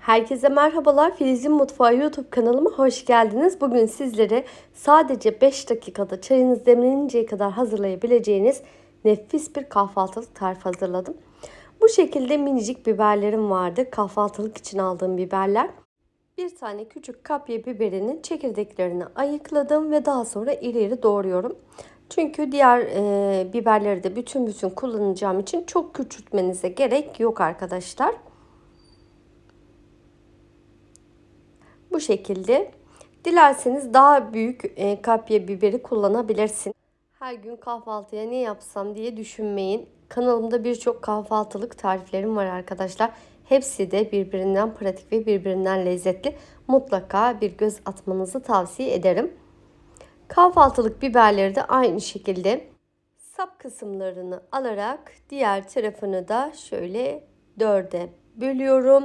Herkese merhabalar. Filiz'in Mutfağı YouTube kanalıma hoş geldiniz. Bugün sizlere sadece 5 dakikada çayınız demleninceye kadar hazırlayabileceğiniz nefis bir kahvaltılık tarifi hazırladım. Bu şekilde minicik biberlerim vardı. Kahvaltılık için aldığım biberler. Bir tane küçük kapya biberinin çekirdeklerini ayıkladım ve daha sonra iri iri doğruyorum. Çünkü diğer e, biberleri de bütün bütün kullanacağım için çok küçültmenize gerek yok arkadaşlar. Şekilde. Dilerseniz daha büyük e, kapya biberi kullanabilirsin. Her gün kahvaltıya ne yapsam diye düşünmeyin. Kanalımda birçok kahvaltılık tariflerim var arkadaşlar. Hepsi de birbirinden pratik ve birbirinden lezzetli. Mutlaka bir göz atmanızı tavsiye ederim. Kahvaltılık biberleri de aynı şekilde sap kısımlarını alarak diğer tarafını da şöyle dörde bölüyorum.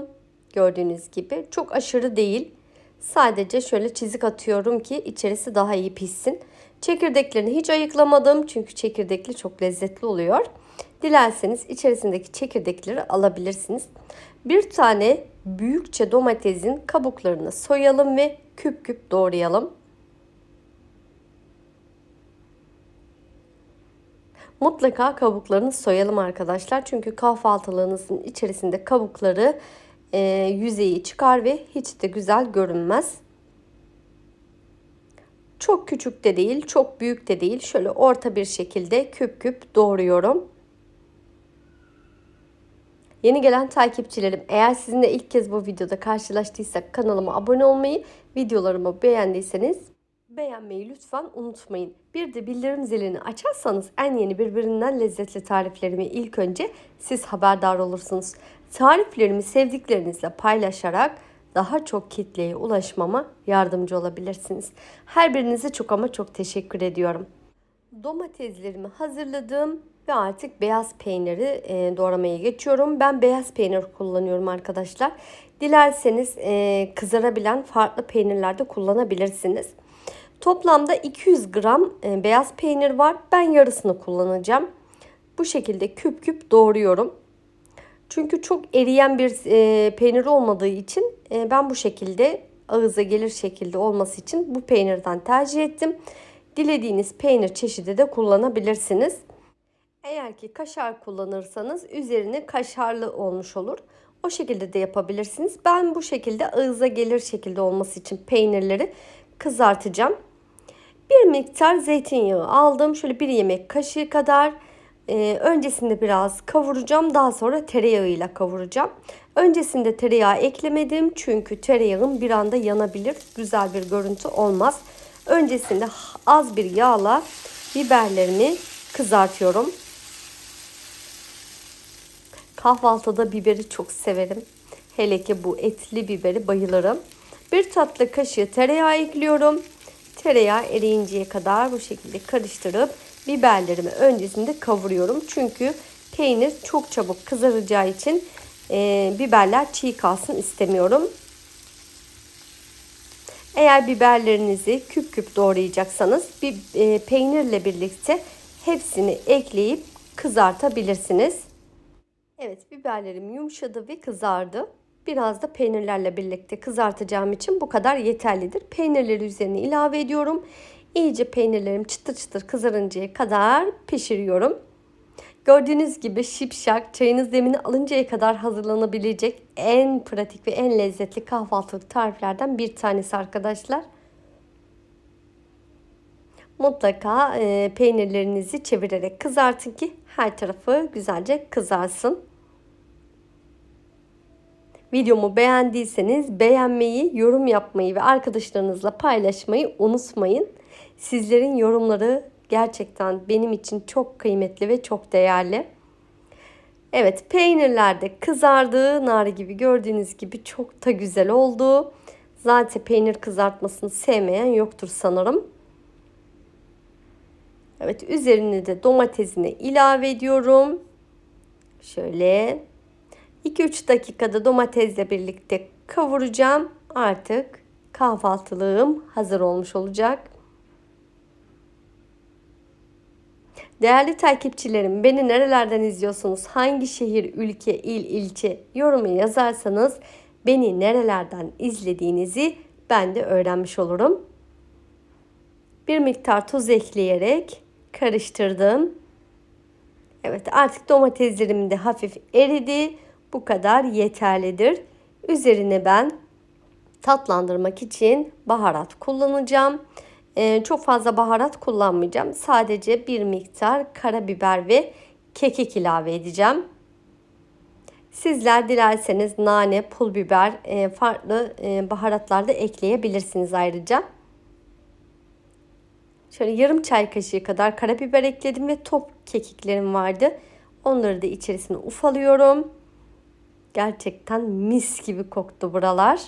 Gördüğünüz gibi çok aşırı değil. Sadece şöyle çizik atıyorum ki içerisi daha iyi pişsin. Çekirdeklerini hiç ayıklamadım çünkü çekirdekli çok lezzetli oluyor. Dilerseniz içerisindeki çekirdekleri alabilirsiniz. Bir tane büyükçe domatesin kabuklarını soyalım ve küp küp doğrayalım. Mutlaka kabuklarını soyalım arkadaşlar. Çünkü kahvaltılığınızın içerisinde kabukları e, yüzeyi çıkar ve hiç de güzel görünmez. Çok küçük de değil, çok büyük de değil. Şöyle orta bir şekilde küp küp doğruyorum. Yeni gelen takipçilerim eğer sizinle ilk kez bu videoda karşılaştıysak kanalıma abone olmayı, videolarımı beğendiyseniz beğenmeyi lütfen unutmayın. Bir de bildirim zilini açarsanız en yeni birbirinden lezzetli tariflerimi ilk önce siz haberdar olursunuz. Tariflerimi sevdiklerinizle paylaşarak daha çok kitleye ulaşmama yardımcı olabilirsiniz. Her birinize çok ama çok teşekkür ediyorum. Domateslerimi hazırladım ve artık beyaz peyniri e, doğramaya geçiyorum. Ben beyaz peynir kullanıyorum arkadaşlar. Dilerseniz e, kızarabilen farklı peynirlerde kullanabilirsiniz. Toplamda 200 gram e, beyaz peynir var. Ben yarısını kullanacağım. Bu şekilde küp küp doğruyorum. Çünkü çok eriyen bir e, peynir olmadığı için e, ben bu şekilde ağıza gelir şekilde olması için bu peynirden tercih ettim. Dilediğiniz peynir çeşidi de kullanabilirsiniz. Eğer ki kaşar kullanırsanız üzerine kaşarlı olmuş olur. O şekilde de yapabilirsiniz. Ben bu şekilde ağıza gelir şekilde olması için peynirleri kızartacağım. Bir miktar zeytinyağı aldım. Şöyle bir yemek kaşığı kadar. Ee, öncesinde biraz kavuracağım. Daha sonra tereyağıyla kavuracağım. Öncesinde tereyağı eklemedim. Çünkü tereyağın bir anda yanabilir. Güzel bir görüntü olmaz. Öncesinde az bir yağla biberlerini kızartıyorum. Kahvaltıda biberi çok severim. Hele ki bu etli biberi bayılırım. Bir tatlı kaşığı tereyağı ekliyorum. Tereyağı eriyinceye kadar bu şekilde karıştırıp biberlerimi öncesinde kavuruyorum. Çünkü peynir çok çabuk kızaracağı için e, biberler çiğ kalsın istemiyorum. Eğer biberlerinizi küp küp doğrayacaksanız bir e, peynirle birlikte hepsini ekleyip kızartabilirsiniz. Evet biberlerim yumuşadı ve kızardı. Biraz da peynirlerle birlikte kızartacağım için bu kadar yeterlidir. Peynirleri üzerine ilave ediyorum. İyice peynirlerim çıtır çıtır kızarıncaya kadar pişiriyorum. Gördüğünüz gibi şipşak çayınız demini alıncaya kadar hazırlanabilecek en pratik ve en lezzetli kahvaltılık tariflerden bir tanesi arkadaşlar. Mutlaka e, peynirlerinizi çevirerek kızartın ki her tarafı güzelce kızarsın. Videomu beğendiyseniz beğenmeyi, yorum yapmayı ve arkadaşlarınızla paylaşmayı unutmayın. Sizlerin yorumları gerçekten benim için çok kıymetli ve çok değerli. Evet peynirler de kızardı. Nar gibi gördüğünüz gibi çok da güzel oldu. Zaten peynir kızartmasını sevmeyen yoktur sanırım. Evet üzerine de domatesini ilave ediyorum. Şöyle 2-3 dakikada domatesle birlikte kavuracağım. Artık kahvaltılığım hazır olmuş olacak. Değerli takipçilerim beni nerelerden izliyorsunuz? Hangi şehir, ülke, il, ilçe yorumu yazarsanız beni nerelerden izlediğinizi ben de öğrenmiş olurum. Bir miktar tuz ekleyerek karıştırdım. Evet artık domateslerim de hafif eridi. Bu kadar yeterlidir. Üzerine ben tatlandırmak için baharat kullanacağım. Ee, çok fazla baharat kullanmayacağım. Sadece bir miktar karabiber ve kekik ilave edeceğim. Sizler dilerseniz nane, pul biber, e, farklı e, baharatlar da ekleyebilirsiniz ayrıca. Şöyle yarım çay kaşığı kadar karabiber ekledim ve top kekiklerim vardı. Onları da içerisine ufalıyorum. Gerçekten mis gibi koktu buralar.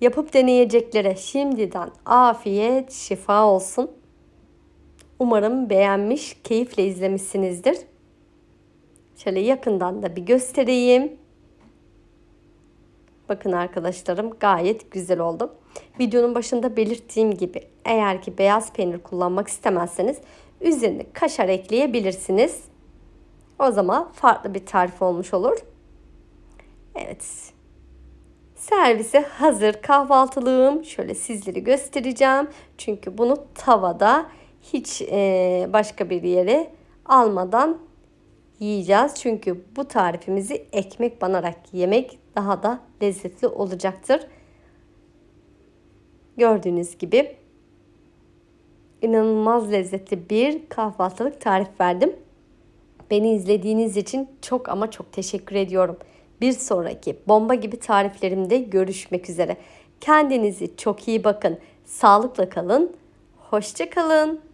Yapıp deneyeceklere şimdiden afiyet, şifa olsun. Umarım beğenmiş, keyifle izlemişsinizdir. Şöyle yakından da bir göstereyim. Bakın arkadaşlarım gayet güzel oldu. Videonun başında belirttiğim gibi eğer ki beyaz peynir kullanmak istemezseniz üzerine kaşar ekleyebilirsiniz. O zaman farklı bir tarif olmuş olur. Evet. Servise hazır kahvaltılığım. Şöyle sizleri göstereceğim. Çünkü bunu tavada hiç başka bir yere almadan yiyeceğiz. Çünkü bu tarifimizi ekmek banarak yemek daha da lezzetli olacaktır. Gördüğünüz gibi inanılmaz lezzetli bir kahvaltılık tarif verdim. Beni izlediğiniz için çok ama çok teşekkür ediyorum. Bir sonraki bomba gibi tariflerimde görüşmek üzere. Kendinizi çok iyi bakın. Sağlıkla kalın. Hoşça kalın.